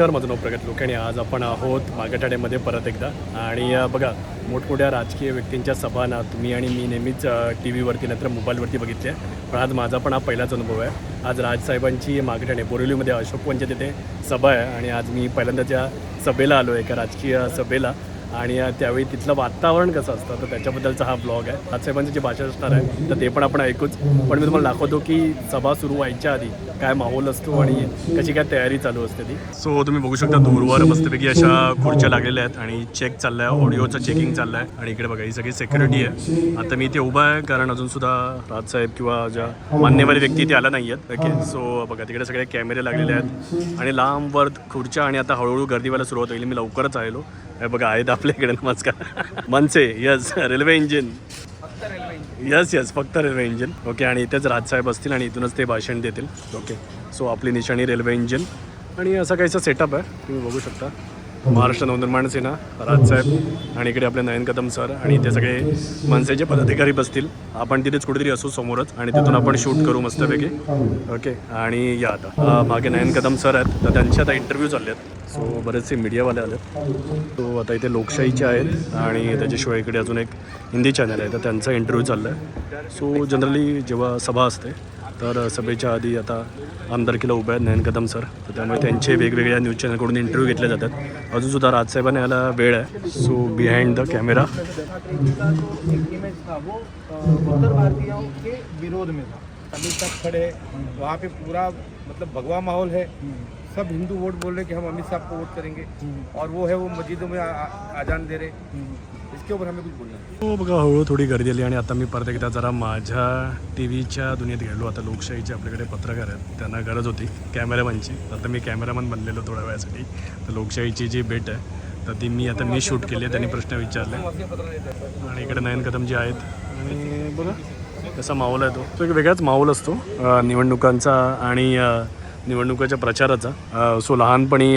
नमस्कार माझं नाव प्रगत लोक आणि आज आपण आहोत मागठाड्यामध्ये परत एकदा. आणि बघा मोठमोठ्या राजकीय व्यक्तींच्या सभा ना तुम्ही आणि मी नेहमीच टी व्हीवरती नंतर मोबाईलवरती बघितल्या. पण आज माझा पण हा पहिलाच अनुभव आहे. आज राजसाहेबांची मागठाणे बोरिवलीमध्ये अशोकवनच्या तिथे सभा आहे. आणि आज मी पहिल्यांदा त्या सभेला आलो एका राजकीय सभेला. आणि त्यावेळी तिथलं वातावरण कसं असतं? तर त्याच्याबद्दलचा हा ब्लॉग आहे. राजसाहेबांचं जे भाषण असणार आहे तर ते पण आपण ऐकूच. पण मी तुम्हाला दाखवतो की सभा सुरू व्हायच्या आधी काय माहोल असतो आणि कशी काय तयारी चालू असते ती. सो तुम्ही बघू शकता दूरवर मस्तपैकी अशा खुर्च्या लागलेल्या आहेत आणि चेक चाललाय ऑडिओचं चेकिंग चाललंय. आणि इकडे बघा ही सगळी सेक्युरिटी आहे. आता मी इथे उभा आहे कारण अजून सुद्धा राजसाहेब किंवा ज्या मान्यवर व्यक्ती इथे आल्या नाही आहेत ओके सो बघा तिकडे सगळे कॅमेरे लागलेले आहेत. आणि लांबवर खुर्च्या आणि आता हळूहळू गर्दी व्हायला सुरुवात होईल. मी लवकरच आलेलो. हे बघा आहेत आपल्या इकडे नमस्कार. MNS yes railway engine. Yes yes फक्त रेल्वे इंजिन. ओके आणि इथेच राजसाहेब असतील आणि इथूनच ते भाषण देतील. ओके. सो आपली निशाणी रेल्वे इंजिन. आणि असं काहीसा सेटअप आहे तुम्ही बघू शकता. महाराष्ट्र नवनिर्माण सेना राजसाहेब आणि इकडे आपले नयन कदम सर आणि ते सगळे मनसेचे पदाधिकारी बसतील आपण तिथेच कुठेतरी असू समोरच आणि तिथून आपण शूट करू मस्तपैकी. ओके आणि या आता. मागे नयन कदम सर आहेत तर त्यांचे आता इंटरव्ह्यू चालले आहेत सो बरेचसे मीडियावाले आले आहेत तो आता इथे लोकशाहीचे आहेत आणि त्याच्याशिवाय इकडे अजून एक हिंदी चॅनल आहे तर त्यांचा इंटरव्ह्यू चालला आहे सो जनरली जेव्हा सभा असते तर सभेच्या आधी आता आमदारकीला उभे आहेत नयन कदम सर. तर त्यामुळे त्यांचे वेगवेगळ्या न्यूज चॅनलकडून इंटरव्ह्यू घेतले जातात. अजूनसुद्धा राजसाहेबांना याला वेळ आहे. सो बिहाइंड द कॅमेरा उत्तर भारतीयों के विरोध में था अमित शाह खड़े वहाँ पे पूरा मतलब भगवा माहौल है सब हिंदू वोट बोल रहे कि हम अमित शाह को वोट करेंगे। और वो है वो मस्जिदों में आजान दे रहे। इसके ऊपर हमें कुछ बोलना हो? बघा हळूहळू थोडी गर्दी आली आणि आता मी परत एकदा जरा माझ्या टी व्हीच्या दुनियेत गेलो. आता लोकशाहीचे आपल्याकडे पत्रकार आहेत. त्यांना गरज होती कॅमेरामॅनची. आता मी कॅमेरामॅन बनलेलो थोड्या वेळासाठी. तर लोकशाहीची जी भेट आहे तर ती मी आता मी शूट केली आहे. त्यांनी प्रश्न विचारले. आणि इकडे नयन कदम जे आहेत आणि बघा तसा माहोल आहे तो? तो एक वेगळाच माहोल असतो निवडणुकांचा आणि निवडणुकाच्या प्रचाराचा. सो लहानपणी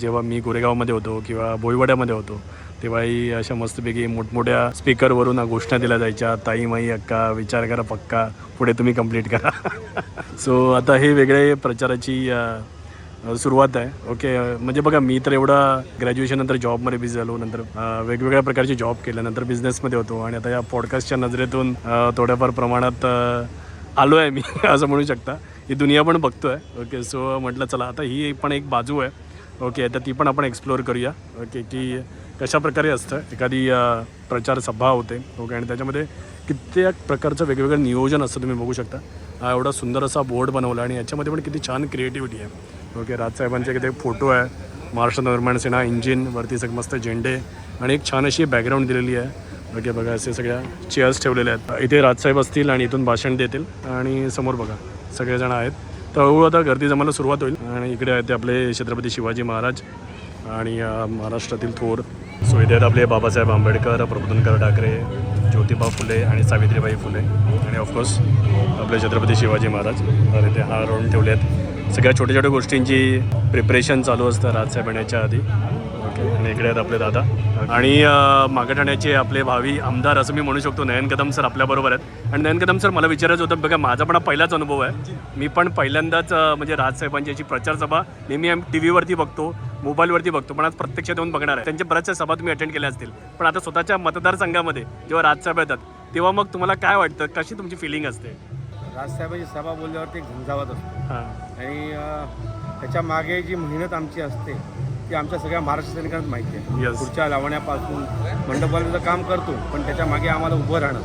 जेव्हा मी गोरेगावमध्ये होतो किंवा बोईवाड्यामध्ये होतो तेव्हाही अशा मस्तपैकी मोठमोठ्या स्पीकरवरून घोषणा दिल्या जायच्या ताई माई अक्का विचार करा पक्का पुढे तुम्ही कंप्लीट करा. सो आता हे वेगळे प्रचाराची सुरुवात आहे. ओके म्हणजे बघा मी तर एवढा ग्रॅज्युएशन नंतर जॉबमध्ये बिझी झालो नंतर वेगवेगळ्या प्रकारचे जॉब केले नंतर बिझनेसमध्ये होतो. आणि आता या पॉडकास्टच्या नजरेतून थोड्याफार प्रमाणात आलो आहे मी असं म्हणू शकता. ही दुनिया पण बघतो आहे ओके सो म्हटलं चला आता ही पण एक बाजू आहे. ओके तर ती पण आपण एक्सप्लोअर करूया. ओके की कशा प्रकारे असतं? एखादी प्रचार सभा होते ओके आणि त्याच्यामध्ये कित्येक प्रकारचं वेगवेगळं नियोजन असतं तुम्ही बघू शकता. हा एवढा सुंदर असा बोर्ड बनवला आणि याच्यामध्ये पण किती छान क्रिएटिव्हिटी आहे. ओके राजसाहेबांचे किती फोटो आहे. महाराष्ट्र निर्माण सेना इंजिन वरती सग मस्त झेंडे आणि एक छान अशी बॅकग्राऊंड दिलेली आहे. ओके बघा असे सगळ्या चेअर्स ठेवलेल्या आहेत. इथे राजसाहेब असतील आणि इथून भाषण देतील आणि समोर बघा सगळेजण आहेत. तर हळूहळू आता गर्दी जमायला सुरुवात होईल. आणि इकडे आहेत ते आपले छत्रपती शिवाजी महाराज आणि महाराष्ट्रातील थोर सो इथे आपले बाबासाहेब आंबेडकर प्रबोधनकर ठाकरे ज्योतिबा फुले आणि सावित्रीबाई फुले. आणि ऑफकोर्स आपले छत्रपती शिवाजी महाराज. तर इथे हार रोवून ठेवले आहेत सगळ्या छोट्या छोट्या गोष्टींची प्रिपरेशन चालू असतं राजसाहेब येण्याच्या आधी. ओके आणि इकडे आहेत आपले दादा. आणि अ, मागाठाण्याचे आपले भावी आमदार असं मी म्हणू शकतो नयन कदम सर आपल्याबरोबर आहेत. आणि नयन कदम सर मला विचारायचं होतं बघा माझा पण हा पहिलाच अनुभव आहे. मी पण पहिल्यांदाच म्हणजे राजसाहेबांची याची प्रचारसभा नेहमी टी व्हीवरती बघतो. मोबाईलवरती बघतो पण आज प्रत्यक्षात येऊन बघणार आहे. त्यांच्या बऱ्याचशा सभा तुम्ही अटेंड केल्या असतील. पण आता स्वतःच्या मतदारसंघामध्ये जेव्हा राजसाहेब येतात तेव्हा मग तुम्हाला काय वाटतं? कशी तुमची फिलिंग असते? राजसाहेबांची सभा बोलल्यावरती एक झंझावत असतो. हां. आणि त्याच्यामागे जी मेहनत आमची असते ती आमच्या सगळ्या महाराष्ट्र सैनिकांना माहिती आहे. खुर्च्या लावण्यापासून मंडपाचं काम करतो पण त्याच्यामागे आम्हाला उभं राहणं.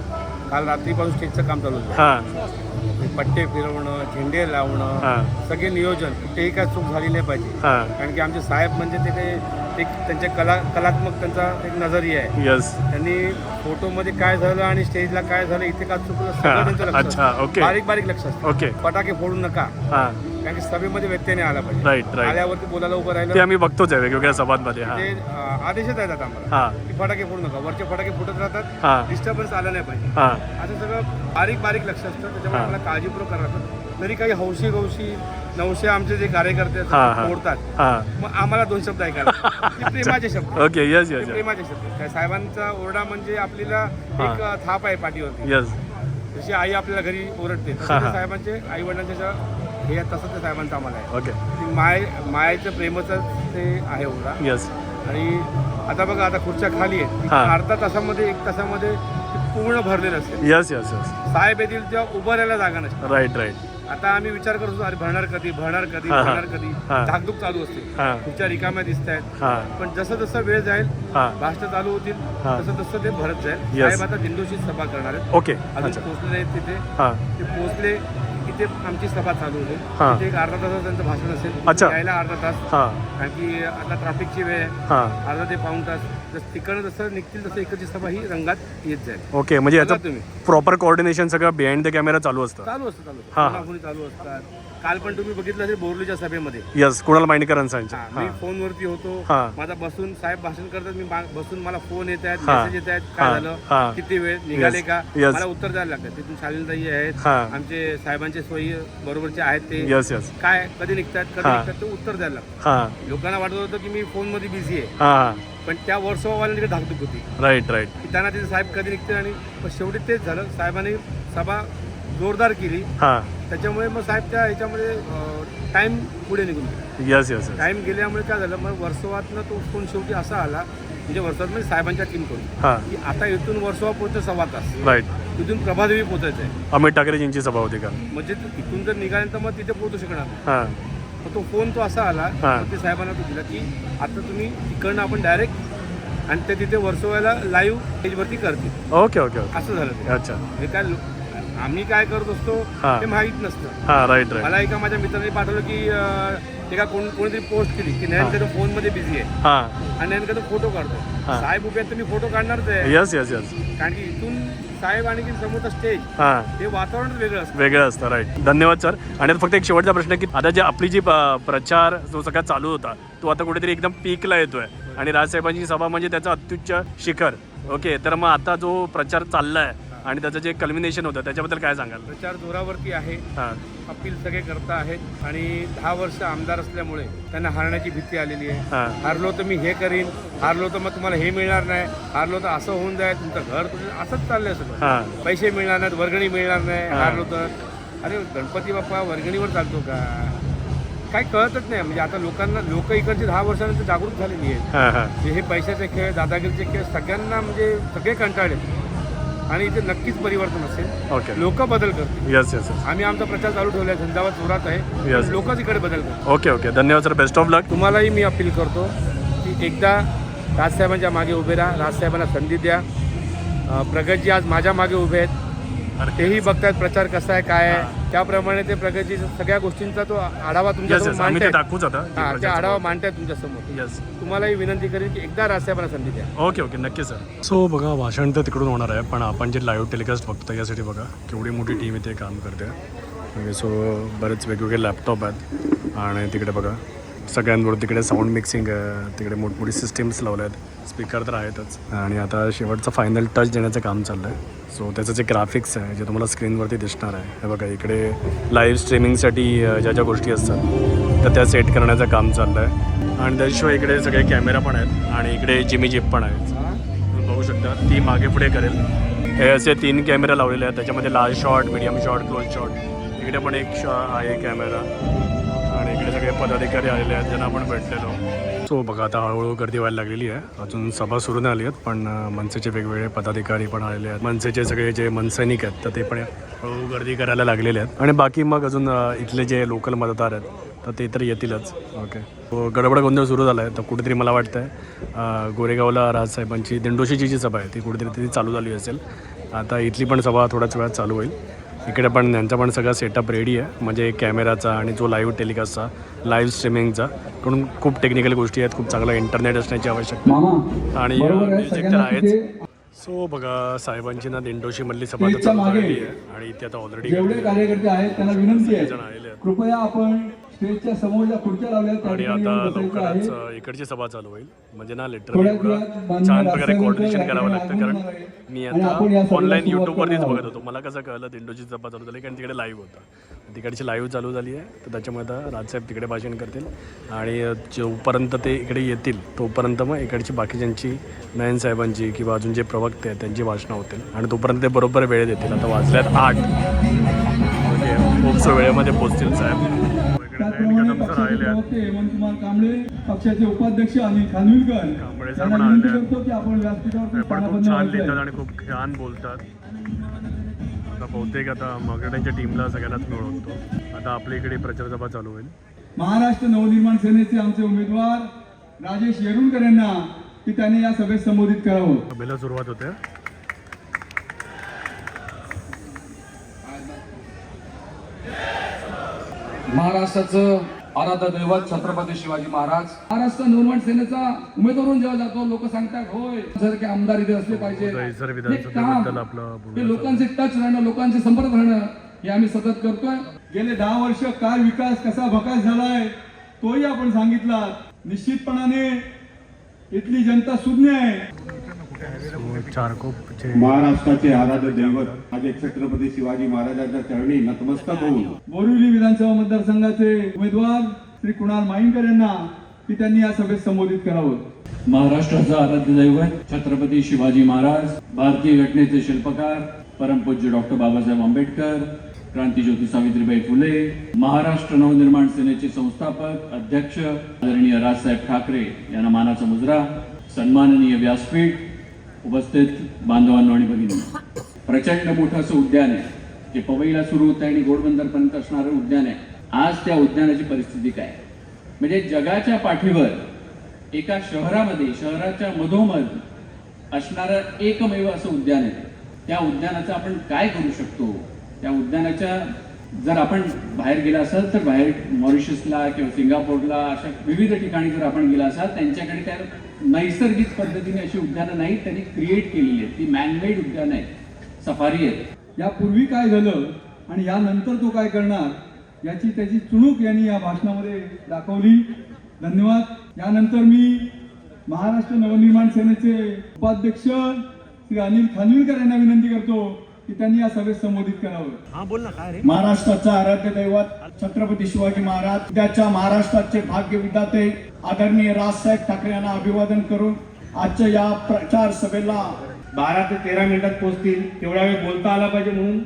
काल रात्रीपासून स्टेजचं काम चालू होतं. हां. पट्टे फिरवणं झेंडे लावणं सगळे नियोजन कुठेही काय चूक झाली नाही पाहिजे. कारण की आमचे साहेब म्हणजे ते काही एक त्यांचे कला कलात्मक त्यांचा एक नजरिया आहे. यस त्यांनी फोटोमध्ये काय झालं आणि स्टेजला काय झालं इथे काय चुकलं सगळं त्यांचं लक्ष अच्छा असतं. ओके. बारीक बारीक लक्ष असतं. ओके. फटाके फोडू नका. हां. कारण की सभेमध्ये व्यत्यय नाही आला पाहिजे. राईट राईट आल्यावरती बोलायला उभं ते राहिलं आम्ही बघतोच आहे वेगवेगळ्या सभांमध्ये हां. ते अं, आदेशच आता आम्हाला. हां. की फटाके फोडू नका. वरचे फटाके फुटत राहतात. हां. डिस्टर्बन्स आलं नाही पाहिजे. हां. असं सगळं बारीक बारीक लक्ष असतं. त्याच्यामुळे. आम्हाला काळजीपूर्वक करावं लागतं. तरी काही हौशी गौशी नऊशे आमचे जे कार्यकर्ते हा, हा. असतात, हां. मग आम्हाला दोन शब्द ऐकायला ते प्रेमाचे शब्द. ओके यस ते यस प्रेमाचे शब्द. काय साहेबांचा ओरडा म्हणजे आपल्याला एक. थाप आहे पाठीवरती. यस जशी आई आपल्याला घरी ओरडते तसे हा, ते हा. साहेबांचे आई वडिलांच्या हे तसं ते साहेबांचं आम्हाला आहे. ओके माय मायेचं प्रेमाचं ते आहे एवढा. यस आणि आता बघा आता खुर्च्या खाली आहेत. हा. अर्धा तासामध्ये एक तासामध्ये ते पूर्ण भरलेलं असेल यस यस यस साहेब येतील तेव्हा उभं राहायला जागा नसते. राईट राईट आता आम्ही विचार करतो अरे भरणार कधी भरणार कधी हा, हा. भरणार कधी? हा. धाकधूक चालू असते. हां. खुर्च्या रिकाम्या दिसत आहेत. हां. पण जसं जसं वेळ जाईल हां. भाषण चालू होतील हा. तसं तसं ते भरत जाईल. Yes. साहेब आता दिंडोशीच सभा करणार आहेत. ओके अजून अच्छा. पोहोचले आहेत तिथे. हां. ते पोहोचले इथे आमची सभा चालू होईल हा. तिथे एक अर्धा तासाचं त्यांचं भाषण असेल. अच्छा. यायला अर्धा तास. हां. कारण की आता ट्रॅफिकची वेळ आहे. हां. अर्धा ते पाऊण तास. जसं तिकडं जसं निघतील तसं इकडची सभा ही रंगात येत जाईल. ओके म्हणजे बघा तुम्ही. प्रॉपर कोऑर्डिनेशन सगळं बिहाइंड द कॅमेरा चालू असतं. चालू असतं चालू हा, हा. असतं कोणाकोणी चालू असतात. काल पण तुम्ही बघितलं असेल बोरलीच्या सभेमध्ये. यस कुणाल मांडकरांसांच्या हा, मी फोनवरती होतो. हा. माझा बसून साहेब भाषण करतात मी बसून मला फोन येत आहेत. मेसेज येत आहेत. काय झालं. किती वेळ निघाले. का. मला उत्तर द्यायला लागतं तिथून शालीनताई आहेत. हा. आमचे साहेबांचे सोयी बरोबरचे आहेत ते. यस यस काय कधी निघतात कधी. निघतात ते उत्तर द्यायला लागतं लोकांना वाटत होतं की मी फोनमध्ये बिझी आहे. पण त्या वर्षवाल्यांकडे धाकधूक होती. राईट राईट त्यांना तिथे साहेब कधी निघतील आणि शेवटी तेच झालं. साहेबांनी सभा जोरदार केली. हां. त्याच्यामुळे मग साहेब त्या ह्याच्यामध्ये टाइम पुढे निघून गेला. यस यस यस टाइम गेल्यामुळे काय झालं मग वर्सोवातनं तो फोन शेवटी असा आला म्हणजे वर्षात म्हणजे साहेबांच्या टीमकडून हां. की आता इथून वर्सोवा पोहोचतं सव्वा तास. राईट तिथून प्रभादेवी पोहोचायचं आहे अमित ठाकरेजींची सभा होती का? म्हणजे ते इथून जर निघाल्यानंतर मग तिथे पोहोचू शकणार नाही. हां. मग तो फोन तो असा आला हा. मग ते साहेबांना तो दिला की आता तुम्ही तिकडनं आपण डायरेक्ट आणि ते तिथे वर्सोव्याला लाईव्ह पेजवरती करतील. ओके ओके ओके असं झालं ते. अच्छा. म्हणजे काय लो- आम्ही काय करत असतो हा. ते माहीत नसतं. हां राईट राईट मला एका माझ्या मित्राने पाठवलं की अं, ते का कोण कोणीतरी पोस्ट केली की नयन कदम फोनमध्ये बिझी आहे. हां. आणि नयन कदम फोटो काढतो. हा. साहेब उभे आहेत तर मी फोटो काढणारच आहे यस यस यस कारण की इथून साहेब आणि की समोरचं स्टेज हां. हे वातावरणच वेगळं असतं. वेगळं असतं राईट धन्यवाद सर आणि आता फक्त एक शेवटचा प्रश्न आहे की आता जे आपली जी प्रचार जो सगळा चालू होता तो आता कुठेतरी एकदम पीकला येतोय. आणि राजसाहेबांची सभा म्हणजे त्याचं अत्युच्च शिखर. ओके तर मग आता जो प्रचार चाललाय आणि त्याचं जे कल्मिनेशन होतं त्याच्याबद्दल काय सांगाल? प्रचार जोरावरती आहे. हां. अपील सगळे करता आहेत. आणि दहा वर्ष आमदार असल्यामुळे त्यांना हारण्याची भीती आलेली आहे. हां. हारलो तर मी हे करीन. हारलो तर मग तुम्हाला हे मिळणार नाही. हारलो तर असं होऊन जाईल. तुमचं घर तुझं असंच चाललंय सगळं. हां. पैसे मिळणार नाहीत वर्गणी मिळणार नाही. हा. हारलो तर. अरे गणपती बाप्पा वर्गणीवर चालतो का? काय कळतच नाही. म्हणजे आता लोकांना लोक इकडची दहा वर्षानंतर जागृत झालेली आहेत. हां हां. हे पैशाचे खेळ दादागिरीचे खेळ सगळ्यांना म्हणजे सगळे कंटाळले आणि इथे नक्कीच परिवर्तन असेल. ओके लोक बदल करतील. यस यस यस आम्ही आमचा प्रचार चालू ठेवला आहे झंझावात जोरात आहे. लोकच इकडे बदल करतील. ओके ओके धन्यवाद सर बेस्ट ऑफ लक तुम्हालाही मी अपील करतो की एकदा राजसाहेबांच्या मागे उभे राहा. राजसाहेबांना संधी द्या. अं, प्रगतजी आज माझ्या मागे उभे आहेत. तेही बघतायत प्रचार कसा आहे काय आहे. त्याप्रमाणे ते प्रगतजी सगळ्या गोष्टींचा तो आढावा यस तुमच्यासमोर यस आम्ही ते मांडतायत. दाखवूच आता. हा ते आढावा मांडतायत तुमच्यासमोर. यस तुम्हालाही विनंती करेन की एकदा राजसाहेबांना संधी द्या. ओके ओके नक्की सर सो बघा भाषण तर तिकडून होणार आहे पण आपण जे लाईव्ह टेलिकास्ट बघतो यासाठी बघा केवढी मोठी टीम इथे काम करते. ओके सो बरेच वेगवेगळे लॅपटॉप आहेत. आणि तिकडे बघा सगळ्यांवर तिकडे साऊंड मिक्सिंग तिकडे मोठमोठी सिस्टीम्स लावल्या आहेत स्पीकर तर आहेतच. आणि आता शेवटचं फायनल टच देण्याचं काम चाललं आहे सो त्याचं जे ग्राफिक्स आहे जे तुम्हाला स्क्रीनवरती दिसणार आहे. हे बघा इकडे लाईव्ह स्ट्रीमिंगसाठी ज्या ज्या गोष्टी असतात तर त्या सेट करण्याचं काम चाललं आहे आणि त्याशिवाय इकडे सगळे कॅमेरा पण आहेत आणि इकडे जिमी जिप पण आहेत. तुम्ही बघू शकता ती मागे पुढे करेल. हे असे तीन कॅमेरा लावलेले आहेत. त्याच्यामध्ये large shot medium shot close shot इकडे पण एक शॉ आहे कॅमेरा आणि इकडे सगळे पदाधिकारी आलेले आहेत ज्यांना आपण भेटलेलो. सो बघा आता हळूहळू गर्दी व्हायला लागलेली आहे. अजून सभा सुरू नाही आली आहेत पण मनसेचे वेगवेगळे पदाधिकारी पण आलेले आहेत. मनसेचे सगळे जे मनसैनिक आहेत तर ते पण हळूहळू गर्दी करायला लागलेले आहेत. आणि बाकी मग अजून इथले जे लोकल मतदार आहेत तर ते तर येतीलच. ओके गडबड गोंधळ सुरू झाला आहे तर कुठेतरी मला वाटतं आहे गोरेगावला राजसाहेबांची दिंडोशीची जी सभा आहे ती कुठेतरी ती चालू झाली असेल. आता इथली पण सभा थोड्याच वेळात चालू होईल. इकडे पण त्यांचा पण सगळा सेटअप रेडी आहे. म्हणजे कॅमेराचा आणि जो लाईव्ह टेलिकास्टचा लाईव्ह स्ट्रीमिंगचा म्हणून खूप टेक्निकल गोष्टी आहेत खूप चांगलं इंटरनेट असण्याची आवश्यकता मामा आणि म्युझिक तर आहेच. सो बघा साहेबांची ना दिंडोशीमधली सभा आणि इथे आता ऑलरेडी कार्यकर्ते आहेत त्यांना विनंती आहे. कृपया आपण स्टेजच्या खुर्च्या लावल्या आणि आता लवकरच इकडची सभा चालू होईल. म्हणजे ना लिटरली छान प्रकारे कोऑर्डिनेशन करावं लागतं. कारण. मी आता ऑनलाईन यूट्यूबवरतीच बघत होतो. मला कसं कळलं दिंडोची सभा चालू झाली कारण तिकडे लाईव्ह होता. तिकडची लाईव्ह चालू झाली आहे. तर त्याच्यामुळे आता राजसाहेब तिकडे भाषण करतील. आणि जोपर्यंत ते इकडे येतील तोपर्यंत मग इकडची बाकीच्यांची नयन साहेबांची किंवा अजून जे प्रवक्ते आहेत त्यांची भाषणं होतील. आणि तोपर्यंत ते बरोबर वेळेत येतील आता वाजल्यात आठ. ओके. खूपच वेळेमध्ये पोचतील साहेब. आलेले आहेत. कांबळे पक्षाचे उपाध्यक्ष अनिल खानविलकर कांबळे सर पण आलेले आहेत. आपण व्यासपीठावर पण खूप छान व्हायचं लिहितात आहे. आणि खूप छान बोलतात. आता बहुतेक आता मगरड्यांच्या टीमला सगळ्यांनाच मिळवतो. आता आपल्या इकडे प्रचारसभा चालू होईल. महाराष्ट्र नवनिर्माण सेनेचे आमचे उमेदवार राजेश येरुणकर यांना की त्यांनी या सभेत संबोधित करावं. सभेला सुरुवात होते. महाराष्ट्राचं आराध्य दैवत छत्रपती शिवाजी महाराज. महाराष्ट्र निर्माण सेनेचा उमेदवार म्हणून जेव्हा जातो लोक सांगतात होय जर की आमदार इथे असले पाहिजे हे काम, आपलं हे लोकांचे टच राहणं लोकांचे संपर्क राहणं हे आम्ही सतत करतोय. गेले दहा वर्ष काय विकास कसा भकास झालाय तोही आपण सांगितला निश्चितपणाने इथली जनता सुज्ञ आहे. महाराष्ट्राचे आराध्य दैवत आज छत्रपती शिवाजी महाराजांच्या चरणी नतमस्तक होऊन बोरिवली विधानसभा मतदारसंघाचे उमेदवार श्री कुणाल माईंकर यांना की त्यांनी या सभेत संबोधित करावं? महाराष्ट्राचा आराध्य दैवत छत्रपती शिवाजी महाराज भारतीय घटनेचे शिल्पकार परमपूज्य डॉक्टर बाबासाहेब आंबेडकर क्रांतीज्योती सावित्रीबाई फुले महाराष्ट्र नवनिर्माण सेनेचे संस्थापक अध्यक्ष आदरणीय राजसाहेब ठाकरे यांना मानाचा मुजरा सन्माननीय व्यासपीठ उपस्थित बांधवांनो आणि भगिनी प्रचंड मोठं असं उद्यान आहे जे पवईला सुरू होतं आणि घोडबंदरपर्यंत असणारं उद्यान आहे. आज त्या उद्यानाची परिस्थिती काय? म्हणजे जगाच्या पाठीवर एका शहरामध्ये शहराच्या मधोमध असणारं एकमेव असं उद्यान आहे. त्या उद्यानाचं आपण काय करू शकतो? त्या उद्यानाच्या जर आपण बाहेर गेला असाल तर बाहेर मॉरिशसला किंवा सिंगापूरला अशा विविध ठिकाणी जर आपण गेला असाल त्यांच्याकडे त्या नैसर्गिक पद्धतीने अशी उद्यानं नाहीत त्यांनी क्रिएट केलेली आहेत. ती मॅनमेड उद्यानं आहेत. सफारी आहेत. यापूर्वी काय झालं आणि यानंतर तो काय करणार याची त्याची चुणूक यांनी या भाषणामध्ये दाखवली. धन्यवाद. यानंतर मी महाराष्ट्र नवनिर्माण सेनेचे उपाध्यक्ष श्री अनिल खानविलकर यांना विनंती करतो की त्यांनी या सभेत संबोधित करावं. महाराष्ट्राचा आराध्य दैवत छत्रपती शिवाजी महाराज त्याच्या महाराष्ट्राचे भाग्य विधाते आदरणीय राजसाहेब ठाकरे यांना अभिवादन करून आजच्या या प्रचार सभेला बारा ते तेरा मिनिटात पोहोचतील. तेवढ्या वेळ बोलता आला पाहिजे म्हणून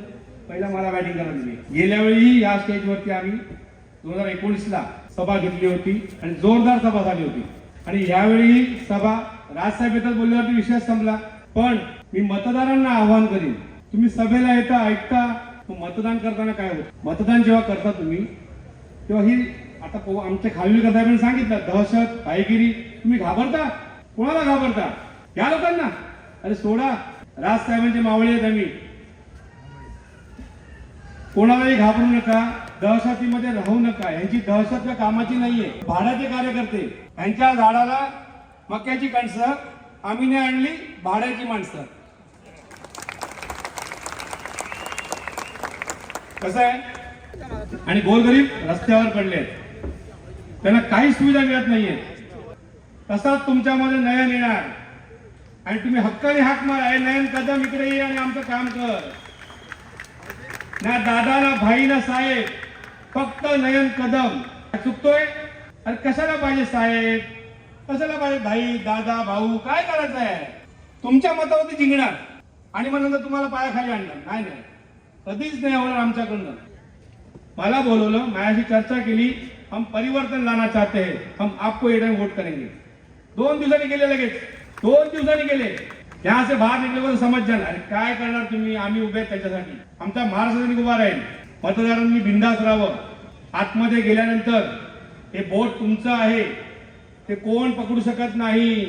पहिला मला बॅटिंग करायला दिली गेल्या वेळी या स्टेजवरती आम्ही दोन हजार एकोणीसला सभा घेतली होती आणि जोरदार सभा झाली होती. आणि यावेळी सभा राजसाहेब येतात बोलल्यावरती विषय संपला. पण मी मतदारांना आव्हान करीन. तुम्ही सभेला येता ऐकता मतदान करताना काय होत? मतदान जेव्हा करता तुम्ही तेव्हा ही आता आमच्या खालील साहेबांनी सांगितलं दहशत पायगिरी तुम्ही घाबरता? कोणाला घाबरता? या लोकांना? अरे सोडा राज साहेबांचे मावळे आहेत आम्ही. कोणालाही घाबरू नका दहशतीमध्ये राहू नका. यांची दहशत या कामाची नाहीये. भाड्याचे कार्यकर्ते यांच्या झाडाला मक्याची कणसं आम्ही नाही आणली भाड्याची माणसं. कसं आहे? आणि गोरगरीब रस्त्यावर पडले आहेत त्यांना काही सुविधा मिळत नाहीये. तसाच तुमच्यामध्ये नयन येणार. आणि तुम्ही हक्काने हाक मारा. आहे नयन कदम इकडे ये आणि आमचं काम कर. ना दादा ना भाई ना साहेब फक्त नयन कदम. चुकतोय? अरे कशाला पाहिजे साहेब? कशाला पाहिजे भाई दादा भाऊ? काय करायचं आहे तुमच्या मतावरती जिंकणार. आणि मग नंतर तुम्हाला पायाखाली आणणार. नाही नाही. कधीच नाही होणार आमच्याकडनं. मला बोलवलं माझ्याशी चर्चा केली. हम परिवर्तन लाना चाहते हैं। हम आपको एडम वोट करेंगे। दोन दिवसांनी गेले लगेच। दोन दिवसांनी गेले यहाँ से बाहेर निघले पण समज जाणार अरे काय करणार तुम्ही? आम्ही उभे त्याच्यासाठी। आमचा महाराष्ट्रासाठी उभा राहील। मतदारांनी बिंदास राहावं। आतमध्ये गेल्यानंतर हे बोट तुमचं आहे. ते कोण पकडू शकत नाही?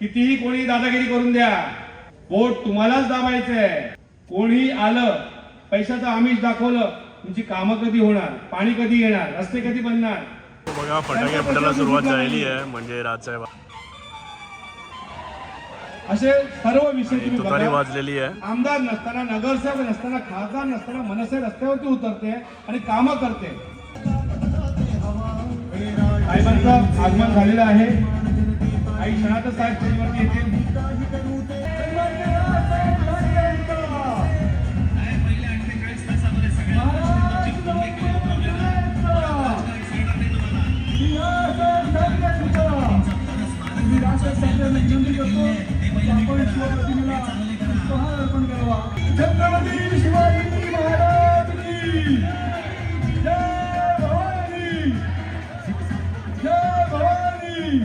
कितीही कोणी दादागिरी करून द्या. बोट तुम्हालाच दाबायचं आहे कोणी आलं पैशाचं आमिष दाखवलं तुमची कामं कधी होणार? पाणी कधी येणार? रस्ते कधी बनणार? बघा फटाके फुटायला सुरुवात झालेली आहे म्हणजे राजसाहेब असे सर्व विषय तुम्ही. वाजलेली आहे. आमदार नसताना नगरसेवक नसताना खासदार नसताना मनसे रस्त्यावरती उतरते आणि कामं करते. साहेबांचं आगमन झालेलं आहे. काही क्षणातच साहेब स्टेजवरती येतील छत्रपती शिवाजी महाराज की जय भवानी जय भवानी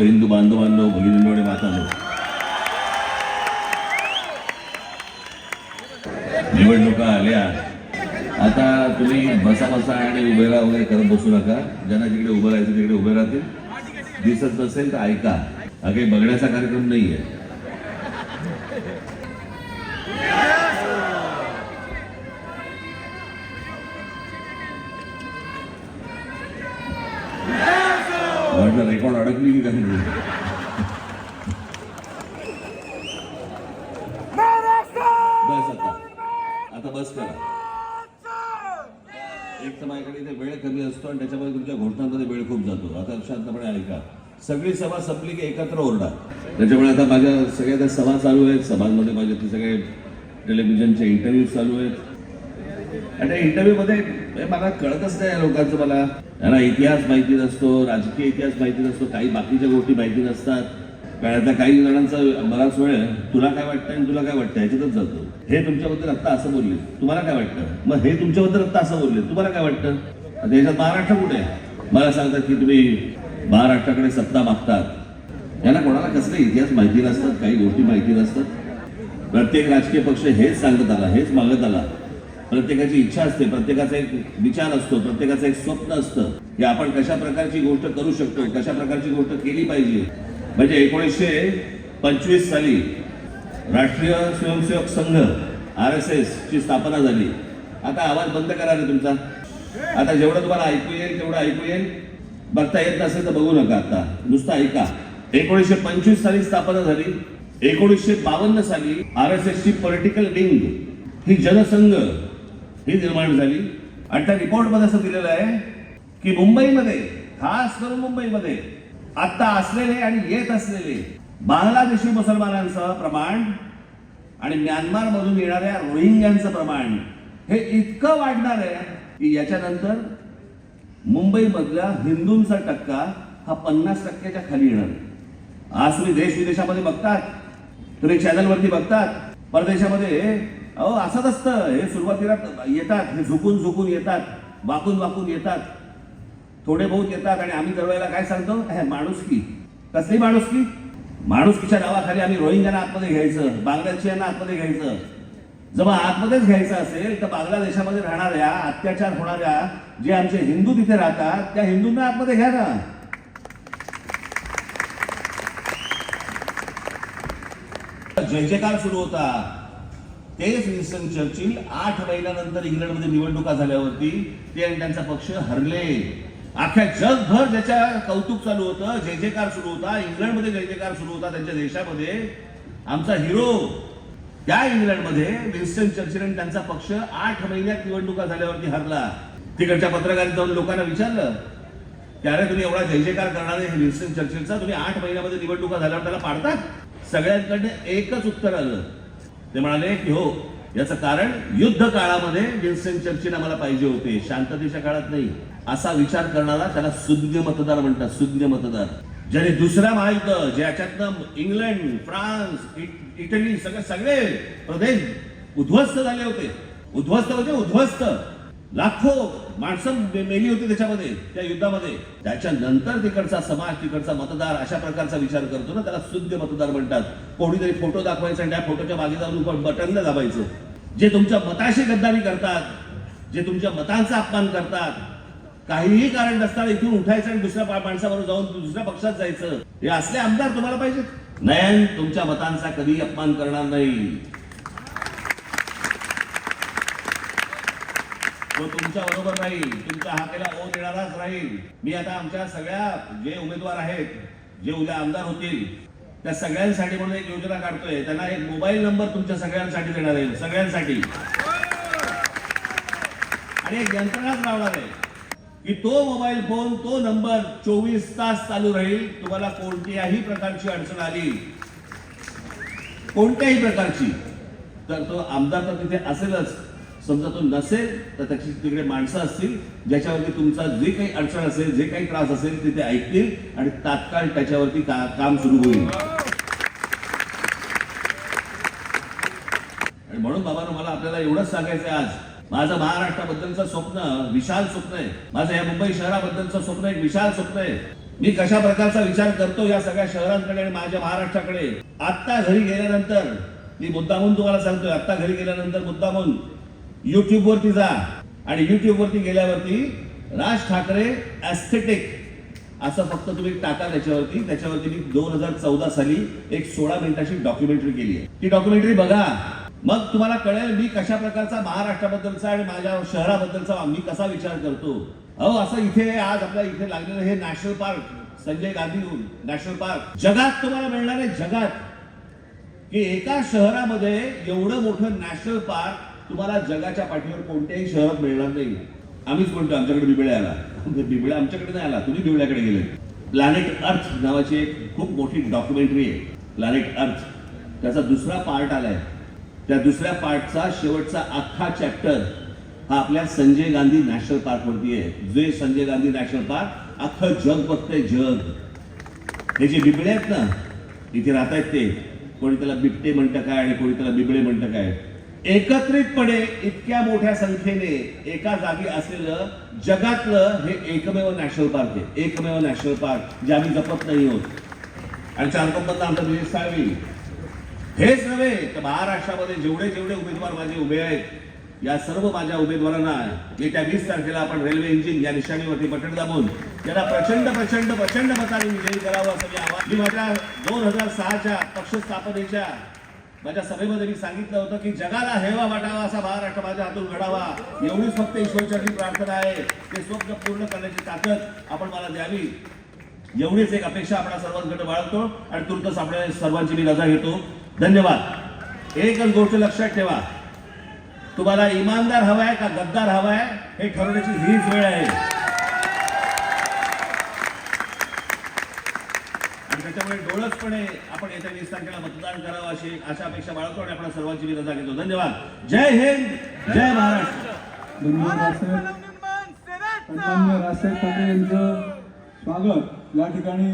हिंदू बांधवांनो भगिनींनो आणि मातांनो. निवडणुका आल्या. आता तुम्ही बसा बसा आणि उभे वगैरे करत बसू नका. ज्यांना जिकडे उभं राहायचं तिकडे उभे राहतील. दिसत नसेल तर ऐका. हा काही बघण्याचा कार्यक्रम नाहीये. वाटलं रेकॉर्ड अडकली की काही बस आता. आता बस करा. एक तर माझ्याकडे इथे वेळ कमी असतो आणि त्याच्यामध्ये तुमच्या घोषणांमध्ये वेळ खूप जातो. आता शांतपणे ऐका. सगळी सभा संपली की एकत्र ओरडा. त्याच्यामुळे आता माझ्या सगळ्या त्या सभा चालू आहेत. सभांमध्ये माझे ते सगळे टेलिव्हिजनचे इंटरव्ह्यू चालू आहेत. आणि त्या इंटरव्ह्यूमध्ये मला कळतच नाही या लोकांचं मला. त्यांना इतिहास माहिती नसतो राजकीय इतिहास माहिती नसतो काही बाकीच्या गोष्टी माहिती नसतात. आता काही जणांचा बराच वेळ तुला काय वाटतं आणि तुला काय वाटतं ह्याच्यातच जातो. हे तुमच्याबद्दल आत्ता असं बोलले. तुम्हाला काय वाटतं? मग हे तुमच्याबद्दल आत्ता असं बोलले. तुम्हाला काय वाटतं? आता याच्यात महाराष्ट्र कुठे आहे? मला सांगतात की तुम्ही महाराष्ट्राकडे सत्ता मागतात. यांना कोणाला कसले इतिहास माहिती नसतात काही गोष्टी माहिती नसतात. प्रत्येक राजकीय पक्ष हेच सांगत आला हेच मागत आला. प्रत्येकाची इच्छा असते प्रत्येकाचा एक विचार असतो प्रत्येकाचं एक स्वप्न असतं की आपण कशा प्रकारची गोष्ट करू शकतो कशा प्रकारची गोष्ट केली पाहिजे. म्हणजे एकोणीसशे पंचवीस साली राष्ट्रीय Swayamsevak Sangh R S S ची स्थापना झाली. आता आवाज बंद करा रे तुमचा. आता जेवढं तुम्हाला ऐकू येईल तेवढं ऐकू येईल. बघता येत नसेल तर बघू नका आता. नुसतं ऐका. एकोणीसशे पंचवीस साली स्थापना झाली. एकोणीसशे बावन्न साली आर एस एस ची पॉलिटिकल विंग ही जनसंघ ही निर्माण झाली. आणि त्या रिपोर्टमध्ये असं दिलेलं आहे की मुंबईमध्ये खास करून मुंबईमध्ये आत्ता असलेले आणि येत असलेले बांगलादेशी मुसलमानांचं प्रमाण आणि म्यानमारमधून येणाऱ्या रोहिंग्यांचं प्रमाण हे इतकं वाढणार आहे की याच्यानंतर मुंबईमधल्या हिंदूंचा टक्का हा पन्नास टक्क्याच्या खाली येणार. आज तुम्ही देश विदेशामध्ये बघतात तुम्ही चॅनलवरती बघतात परदेशामध्ये अहो असंच असतं. हे सुरुवातीला येतात हे झुकून झुकून येतात वाकून वाकून येतात थोडे बहुत येतात आणि आम्ही दरवेळेला काय सांगतो? हे माणुसकी. कसली माणुसकी? माणुसकीच्या नावाखाली आम्ही रोहिंग्यांना आतमध्ये घ्यायचं बांगलादेशीयांना आतमध्ये घ्यायचं. जेव्हा आतमध्येच घ्यायचं असेल तर बांगलादेशामध्ये राहणाऱ्या अत्याचार होणाऱ्या जे आमचे हिंदू तिथे राहतात त्या हिंदूंना आतमध्ये घ्या ना. जय जयकार सुरू होता. तेच विन्स्टन चर्चिल आठ महिन्यानंतर इंग्लंडमध्ये निवडणुका झाल्यावरती ते आणि त्यांचा पक्ष हरले. अख्ख्या जगभर ज्याच्या कौतुक चालू होतं जय जयकार सुरू होता इंग्लंडमध्ये जय जयकार सुरू होता त्यांच्या देशामध्ये आमचा हिरो त्या इंग्लंडमध्ये विन्स्टन चर्चिल आणि त्यांचा पक्ष आठ महिन्यात निवडणुका झाल्यावरती हरला. तिकडच्या पत्रकारांनी जाऊन लोकांना विचारलं की अरे तुम्ही एवढा जय जयकार करणारे हे विन्स्टन चर्चिलचा तुम्ही आठ महिन्यामध्ये निवडणुका झाल्यावर त्याला पाडतात सगळ्यांकडनं एकच उत्तर आलं. ते म्हणाले की हो याचं कारण युद्ध काळामध्ये विन्स्टन चर्चिल आम्हाला पाहिजे होते. शांततेच्या काळात नाही. असा विचार करणारा त्याला सुज्ञ मतदार म्हणतात सुज्ञ मतदार. ज्याने दुसऱ्या महायुद्ध ज्याच्यातनं इंग्लंड फ्रान्स इट इटली सगळे सगळे प्रदेश उद्ध्वस्त झाले होते. उद्ध्वस्त म्हणजे उद्ध्वस्त. लाखो माणसं मेली होती त्याच्यामध्ये त्या युद्धामध्ये. त्याच्यानंतर तिकडचा समाज तिकडचा मतदार अशा प्रकारचा विचार करतो ना त्याला शुद्ध मतदार म्हणतात. कोणीतरी फोटो दाखवायचा आणि त्या फोटोच्या मागे जाऊन बटनला दाबायचं. जे तुमच्या मताशी गद्दारी करतात जे तुमच्या मतांचा अपमान करतात काहीही कारण नसताना इथून उठायचं आणि दुसऱ्या माणसावर जाऊन दुसऱ्या पक्षात जायचं. हे असले आमदार तुम्हाला पाहिजेत. नयन तुमच्या मतांचा कधी अपमान करणार नाही. तो तुमच्या बरोबर राहील तुमच्या हाकेला ओ देणाराच राहील. मी आता आमच्या सगळ्या जे उमेदवार आहेत जे उद्या आमदार होतील त्या सगळ्यांसाठी म्हणून एक योजना काढतोय. त्यांना एक मोबाईल नंबर तुमच्या सगळ्यांसाठी देणार आहे सगळ्यांसाठी. आणि एक यंत्रणाच लावणार आहे की तो मोबाईल फोन तो नंबर चोवीस तास चालू राहील. तुम्हाला कोणत्याही प्रकारची अडचण आली कोणत्याही प्रकारची तर तो आमदार तर तिथे असेलच. समजा तो नसेल तर त्याची तिकडे माणसं असतील ज्याच्यावरती तुमचा जे काही अडचण असेल जे काही त्रास असेल ते ते ऐकतील आणि तात्काळ त्याच्यावरती का- काम सुरू होईल. म्हणून बाबांनो मला आपल्याला एवढंच सांगायचं आहे आज. माझं महाराष्ट्राबद्दलचं स्वप्न विशाल स्वप्न आहे. माझं या मुंबई शहराबद्दलचं स्वप्न एक विशाल स्वप्न आहे. मी कशा प्रकारचा विचार करतो या सगळ्या शहरांकडे आणि माझ्या महाराष्ट्राकडे? आत्ता घरी गेल्यानंतर मी मुद्दामून तुम्हाला सांगतोय आत्ता घरी गेल्यानंतर मुद्दामून युट्यूबवरती जा. आणि युट्यूबवरती गेल्यावरती राज ठाकरे ॲस्थेटिक असं फक्त तुम्ही टाका त्याच्यावरती. त्याच्यावरती मी दोन हजार चौदा साली एक सोळा मिनिटाची डॉक्युमेंटरी केली आहे. ती डॉक्युमेंटरी बघा. मग तुम्हाला कळेल मी कशा प्रकारचा महाराष्ट्राबद्दलचा आणि माझ्या शहराबद्दलचा मी कसा विचार करतो. अहो असं इथे आज आपल्या इथे लागलेलं हे national park Sanjay Gandhi national park. जगात तुम्हाला मिळणार आहे जगात. की एका शहरामध्ये एवढं मोठं नॅशनल पार्क तुम्हाला जगाच्या पाठीवर कोणत्याही शहरात मिळणार नाही आम्हीच म्हणतो आमच्याकडे बिबळ्या आला. बिबळ्या आमच्याकडे नाही आला तुम्ही बिबळ्याकडे गेले. प्लॅनेट अर्थ नावाची एक खूप मोठी डॉक्युमेंटरी आहे. प्लॅनेट अर्थ त्याचा दुसरा पार्ट आलाय. त्या दुसऱ्या पार्टचा शेवटचा अख्खा चॅप्टर हा आपल्या संजय गांधी नॅशनल पार्क वरती आहे. जे संजय गांधी नॅशनल पार्क अख्खं जग बघतंय जग. हे जे बिबळे आहेत ना इथे राहतायत ते. कोणी त्याला बिबटे म्हणतं काय आणि कोणी त्याला बिबळे म्हणतं काय? एकत्रितपणे इतक्या मोठ्या संख्येने एका जागी असलेलं जगातलं हे एकमेव नॅशनल पार्क आहे. एकमेव नॅशनल पार्क जे आम्ही जपत नाही आहोत. आणि चारकोपमधला आमचा दिनेश साळवी. हेच नव्हे तर महाराष्ट्रामध्ये जेवढे जेवढे उमेदवार माझे उभे आहेत या सर्व माझ्या उमेदवारांना येत्या वीस तारखेला आपण रेल्वे इंजिन या निशाणीवरती बटन दाबून त्याला प्रचंड प्रचंड प्रचंड मताने विजयी करावं असं मी आवाज मी माझ्या दोन हजार सहाच्या पक्ष स्थापनेच्या माझ्या सभेमध्ये मी सांगितलं होतं की जगाला हेवा वाटावा असा महाराष्ट्र माझ्या हातून घडावा. एवढीच फक्त ईश्वरचरणी प्रार्थना आहे. ते स्वप्न पूर्ण करण्याची ताकद आपण मला द्यावी. एवढीच एक अपेक्षा आपण सर्वांकडे बाळगतो आणि तुर्तच आपल्या सर्वांची मी रजा घेतो. धन्यवाद. एकच गोष्ट लक्षात ठेवा. तुम्हाला इमानदार हवाय का गद्दार हवाय हे ठरवण्याची हीच वेळ आहे आणि डोळसपणे आपण येत्या वीस तारखेला मतदान करावं अशी अशा अपेक्षा बाळगतो आणि आपल्या सर्वांची मी रजा घेतो. धन्यवाद. जय हिंद जय महाराष्ट्र. राजसाहेब ठाकरे यांचं स्वागत. या ठिकाणी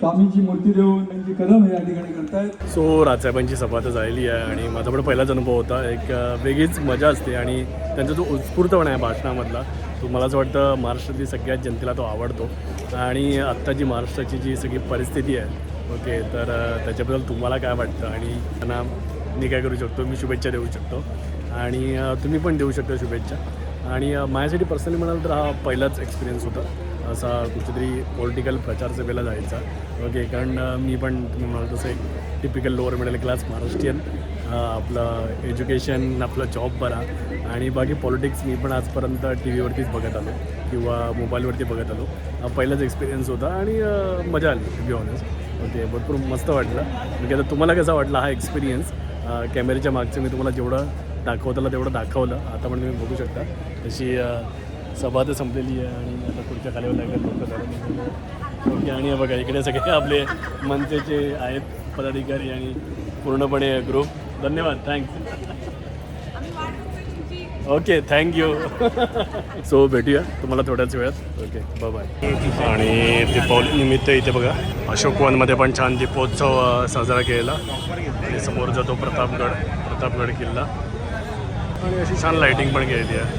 स्वामींची मूर्ती देऊन त्यांची कदम हे या ठिकाणी करतायत. सो राजसाहेबांची सभा तर झालेली आहे आणि माझा पण पहिलाच अनुभव होता. एक वेगळीच मजा असते आणि त्यांचा जो उत्स्फूर्तपणा आहे भाषणामधला तो मला असं वाटतं महाराष्ट्रातली सगळ्यात जनतेला तो आवडतो. आणि आत्ता जी महाराष्ट्राची जी सगळी परिस्थिती आहे ओके तर त्याच्याबद्दल तुम्हाला काय वाटतं? आणि त्यांना मी काय करू शकतो? मी शुभेच्छा देऊ शकतो. आणि तुम्ही पण देऊ शकता शुभेच्छा. आणि माझ्यासाठी पर्सनली म्हणाल तर हा पहिलाच एक्सपिरियन्स होता. असा कुठेतरी पॉलिटिकल प्रचार सभेला जायचा. ओके कारण मी पण तुम्ही म्हणाल तसं एक typical lower middle class Maharashtrian. आपलं एज्युकेशन आपलं जॉब बरा आणि बाकी पॉलिटिक्स मी पण आजपर्यंत टी व्हीवरतीच बघत आलो किंवा मोबाईलवरती बघत आलो. हा पहिलाच एक्सपिरियन्स होता आणि मजा आली टू बी ऑनेस्ट ओके भरपूर मस्त वाटलं. म्हणजे आता तुम्हाला कसा वाटला हा एक्सपिरियन्स कॅमेऱ्याच्या मागचं मी तुम्हाला जेवढं दाखवताला तेवढं दाखवलं आता पण तुम्ही बघू शकता. तशी सभा तर संपलेली आहे आणि आता पुढच्या खालीवर लागेल लोक झालं ओके आणि बघा इकडे सगळे आपले मनसेचे आहेत पदाधिकारी आणि पूर्णपणे ग्रुप धन्यवाद. थँक्स ओके थँक्यू सो भेटूया तुम्हाला थोड्याच वेळात. ओके बाय आणि दीपावली निमित्त इथे बघा अशोक वनमध्ये पण छान दीपोत्सव साजरा केलेला. आणि समोर जातो प्रतापगड प्रतापगड किल्ला. आणि अशी छान लाईटिंग पण केलेली आहे.